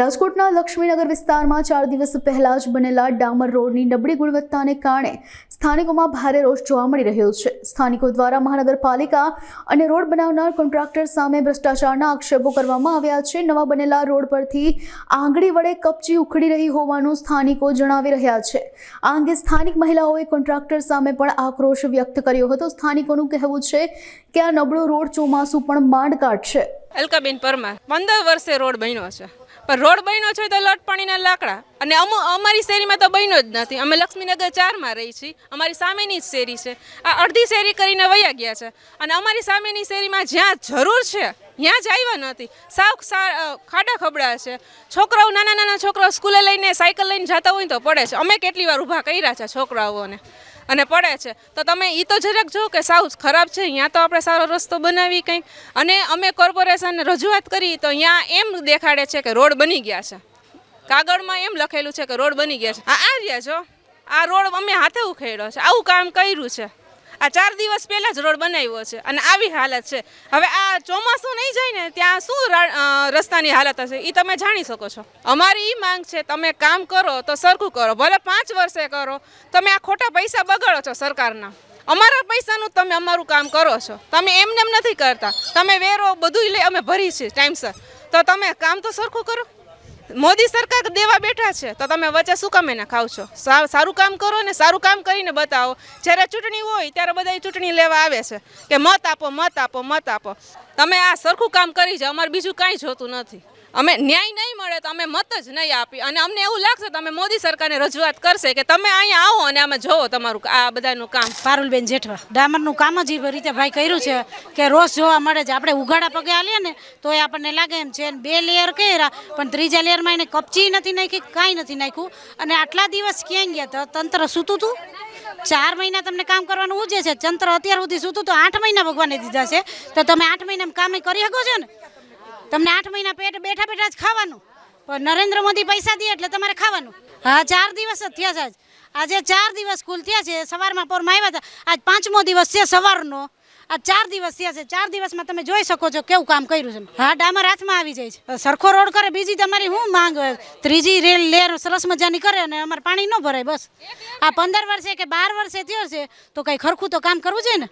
રાજકોટના લક્ષ્મીનગર વિસ્તારમાં ચાર દિવસ પહેલા જ બનેલા ડામર રોડની નબળી ગુણવત્તાને કારણે સ્થાનિકોમાં ભારે રોષ જોવા મળી રહ્યો છે. સ્થાનિકો દ્વારા મહાનગરપાલિકા અને રોડ બનાવનાર કોન્ટ્રાક્ટર સામે ભ્રષ્ટાચારના આક્ષેપો કરવામાં આવ્યા છે. નવા બનેલા રોડ પરથી આંગળી વડે કપચી ઉખડી રહી હોવાનું સ્થાનિકો જણાવી રહ્યા છે. આ અંગે સ્થાનિક મહિલાઓએ કોન્ટ્રાક્ટર સામે પણ આક્રોશ વ્યક્ત કર્યો હતો. સ્થાનિકોનું કહેવું છે કે આ નબળો રોડ ચોમાસું પણ માંડ કાઢશે અલકાબેન પરમાર, પંદર વર્ષે રોડ બન્યો છે. પણ રોડ બન્યો છે તો લટ પાણીના લાકડા. અને અમુ અમારી શેરીમાં તો બન્યો જ નથી. અમે લક્ષ્મીનગર ચારમાં રહી છીએ. અમારી સામેની જ શેરી છે. આ અડધી શેરી કરીને વયા ગયા છે. અને અમારી સામેની શેરીમાં જ્યાં જરૂર છે, ત્યાં જ આવ્યા નથી. સાવ ખાડા ખબડા છે. છોકરાઓ નાના નાના છોકરાઓ સ્કૂલે લઈને સાયકલ લઈને જતા હોય તો પડે છે. અમે કેટલી વાર ઊભા કર્યા છે છોકરાઓને. અને પડે છે. તો તમે એ તો જરાક જો કે સાવ ખરાબ છે. અહીંયા તો આપણે સારો રસ્તો બનાવી કંઈક અને અમે કોર્પોરેશનને રજૂઆત કરી તો અહીંયા એમ દેખાડે છે કે રોડ બની ગયા છે. કાગળમાં એમ લખેલું છે કે રોડ બની ગયા છે. આ રહ્યા છો. આ રોડ અમે હાથે ઉખેડ્યો છે. આવું કામ કર્યું છે. આ ચાર દિવસ પહેલાં જ રોડ બનાવ્યો છે અને આવી હાલત છે. હવે આ ચોમાસું નહીં જાય ને ત્યાં શું રસ્તાની હાલત હશે? એ તમે જાણી શકો છો. અમારી એ માંગ છે, તમે કામ કરો તો સરખું કરો. ભલે પાંચ વર્ષે કરો, તમે આ ખોટા પૈસા બગાડો છો સરકારના. અમારા પૈસાનું તમે અમારું કામ કરો છો. તમે એમને એમ નથી કરતા. તમે વેરો બધું લઈ અમે ભરી છીએ ટાઈમસર. તો તમે કામ તો સરખું કરો. મોદી સરકાર દેવા બેઠા છે, તો તમે વચ્ચે શું કામ એને ખાવ છો સારું કામ કરો ને સારું કામ કરીને બતાવો. જ્યારે ચૂંટણી હોય, ત્યારે બધા ચૂંટણી લેવા આવે છે કે મત આપો મત આપો મત આપો. તમે આ સરખું કામ કરી છે, અમારે બીજું કાંઈ જોતું નથી. અમે ન્યાય નહીં મળે તો અમે મત જ નહીં આપી. અને અમને એવું લાગશે તમે મોદી સરકારને રજૂઆત કરશે કે તમે અહીંયા આવો અને અમે જોવો તમારું આ બધાનું કામ. પારુલબેન જેઠવા, ડામરનું કામ જ એ રીતે ભાઈ કર્યું છે કે રોજ જોવા મળે છે. આપણે ઉઘાડા પગે આલીએ ને તો એ આપણને લાગે એમ છે બે લેયર કર્યા, પણ ત્રીજા લેયરમાં એને કપચી નથી નાખી, કાંઈ નથી નાખ્યું. અને આટલા દિવસ ક્યાં ગયા તંત્ર સૂતું હતું ચાર મહિના તમને કામ કરવાનું ઉજે છે. ચંત્ર અત્યાર સુધી સૂતું તો આઠ મહિના ભગવાને દીધા છે. તો તમે આઠ મહિના કામ કરી શકો છો ને? તમને આઠ મહિના પેટ બેઠા બેઠા જ ખાવાનું. પણ નરેન્દ્ર મોદી પૈસા દે એટલે તમારે ખાવાનું. હા, ચાર દિવસ જ થયા છે. આજે. ચાર દિવસ કુલ થયા છે. સવારમાં પોરમાં આવ્યા હતા. આજ પાંચમો દિવસ છે સવારનો. આ ચાર દિવસ થયા છે. ચાર દિવસમાં તમે જોઈ શકો છો કેવું કામ કર્યું છે. હા, ડામર હાથમાં આવી જાય છે. સરખો રોડ કરે, બીજી તમારી શું માંગ ત્રીજી રેલ લેર સરસ મજાની કરે અને અમારે પાણી ન ભરાય, બસ. આ પંદર વર્ષે કે બાર વર્ષે થયો છે, તો કંઈ ખરખું તો કામ કરવું છે ને?